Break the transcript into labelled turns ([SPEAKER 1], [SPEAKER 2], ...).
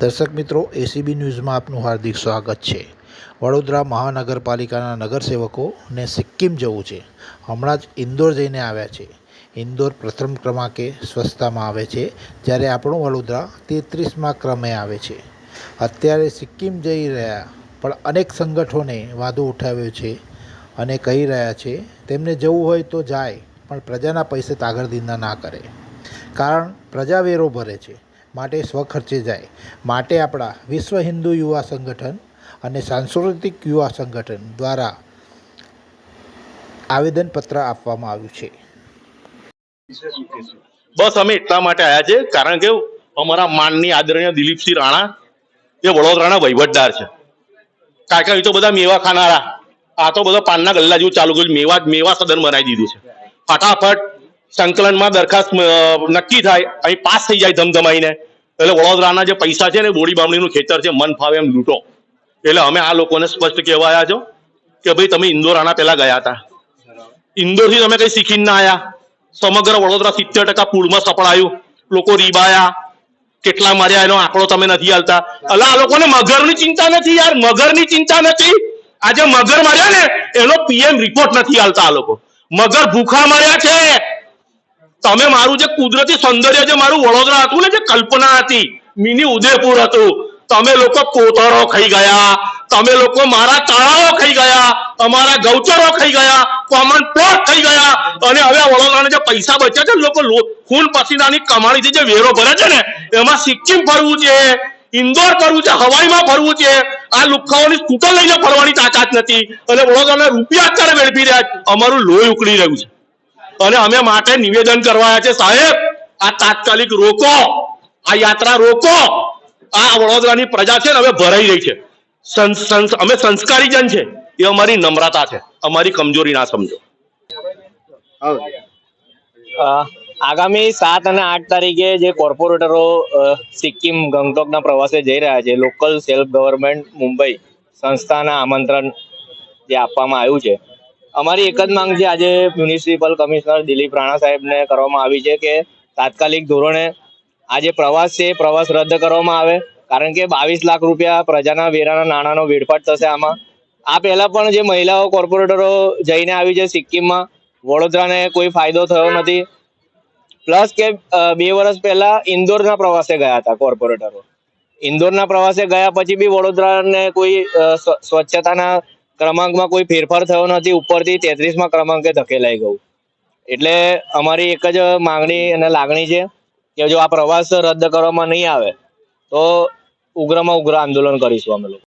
[SPEAKER 1] દર્શક મિત્રો એસીબી ન્યૂઝમાં આપનું હાર્દિક સ્વાગત છે. વડોદરા મહાનગરપાલિકાના નગરસેવકોને સિક્કિમ જવું છે. હમણાં જ ઇન્દોર જઈને આવ્યા છે. ઇન્દોર પ્રથમ ક્રમાંકે સ્વચ્છતામાં આવે છે. જ્યારે આપણું વડોદરા તેત્રીસમાં ક્રમે આવે છે. અત્યારે સિક્કિમ જઈ રહ્યા, પણ અનેક સંગઠનોને વાંધો ઉઠાવ્યો છે અને કહી રહ્યા છે, તેમને જવું હોય તો જાય, પણ પ્રજાના પૈસે તાગરદિંદા ના કરે. કારણ પ્રજા વેરો ભરે છે. માટે સ્વખર્ચે જાય. માટે આપણા વિશ્વ હિન્દુ યુવા સંગઠન અને સાંસ્કૃતિક યુવા સંગઠન દ્વારા આવેદનપત્ર આપવામાં આવ્યું છે.
[SPEAKER 2] બસ અમે એટલા માટે આવ્યા છે કારણ કે અમારા માનની આદરણીય દિલીપસિંહ રાણા એ વડોદરાના વહીવટદાર છે. કારણ કે તો બધા મેવા ખાનારા, આ તો બધા પાનના ગલ્લા જેવું ચાલુ કર્યું, મેવા મેવા સદન બનાવી દીધું છે. ફટાફટ સંકલનમાં દરખાસ્ત નક્કી થાય, અહીં પાસ થઈ જાય ધમધમાઈને. એટલે વડોદરાના જે પૈસા છે ને બોડી બામણીનું ખેતર છે, મન ફાવે એમ લૂંટો. એટલે અમે આ લોકોને સ્પષ્ટ કહેવાયા છો કે ભાઈ તમે ઇન્દોર આના પહેલા ગયા હતા. ઇન્દોરથી તમે કંઈ શીખીને ના આવ્યા સમગ્ર વડોદરા સિત્તેર ટકા પૂરમાં સપડાયું. લોકો રીબાયા. કેટલા માર્યા એનો આંકડો તમે નથી હાલતા. અલા, આ લોકોને મગરની ચિંતા નથી યાર, મગરની ચિંતા નથી. આજે મગર માર્યા ને, એનો પીએમ રિપોર્ટ નથી હાલતા આ લોકો. મગર ભૂખા માર્યા છે. તમે મારું જે કુદરતી સૌંદર્ય જે મારું વડોદરા હતું ને જે કલ્પના હતી, મિની ઉદયપુર હતું, તમે લોકો કોતરો ખાઈ ગયા, તમે લોકો મારા તળાવો ખાઈ ગયા, તમારા ગૌચરો ખાઈ ગયા, કોમન પ્લોટ થઈ ગયા, અને હવે વડોદરાને જે પૈસા બચ્યા છે લોકો ખૂન પસીનાની કમાણીથી જે વેરો ભરે છે ને, એમાં સિક્કિમ ફરવું છે, ઇન્દોર ફરવું છે, હવાઈમાં ફરવું છે, આ લુખ્ખાઓની સ્કૂટર લઈને ફરવાની તાકાત નથી, અને વડોદરાના રૂપિયા અત્યારે વેડફી રહ્યા અમારું લોહી ઉકળી રહ્યું છે. અને અમે માટે નિવેદન કરવા છે સાહેબ આ તાત્કાલિક રોકો આ યાત્રા રોકો આ વડોદરાની પ્રજા છે ને હવે ભરાઈ રહી છે. સંસ- સંસ- અમે સંસ્કારી જન છે એ અમારી નમ્રતા છે અમારી કમજોરી ના સમજો.
[SPEAKER 3] આગામી સાત અને આઠ તારીખે જે કોર્પોરેટરો અ, સિક્કિમ ગંગટોકના પ્રવાસે જઈ રહ્યા છે લોકલ સેલ્ફ ગવર્મેન્ટ મુંબઈ સંસ્થાના આમંત્રણ જે આપવામાં આવ્યું છે અમારી એક જ માંગ છે. આજે મ્યુનિસિપલ કમિશનર દિલીપ રાણા સાહેબને કરવામાં આવી છે કે તાત્કાલિક ધોરણે આ જે પ્રવાસ છે, પ્રવાસ રદ કરવામાં આવે. કારણ કે બાવીસ લાખ રૂપિયા પ્રજાના વેરાના નાણાંનો વેડફાટ થશે આમાં. આ પહેલા પણ જે મહિલાઓ કોર્પોરેટરો જઈને આવી છે સિક્કિમમાં, વડોદરાને કોઈ ફાયદો થયો નથી. પ્લસ કે બે વર્ષ પહેલા ઇન્દોરના પ્રવાસે ગયા હતા કોર્પોરેટરો. ઇન્દોરના પ્રવાસે ગયા પછી બી વડોદરાને કોઈ સ્વચ્છતાના ક્રમાંકમાં કોઈ ફેરફાર થયો નથી. ઉપરથી તેત્રીસમાં ક્રમાંકે ધકેલાઈ ગયું. એટલે અમારી એક જ માંગણી અને લાગણી છે કે જો આ પ્રવાસ રદ કરવામાં નહીં આવે, તો ઉગ્રમાં ઉગ્ર આંદોલન કરીશું અમે લોકો.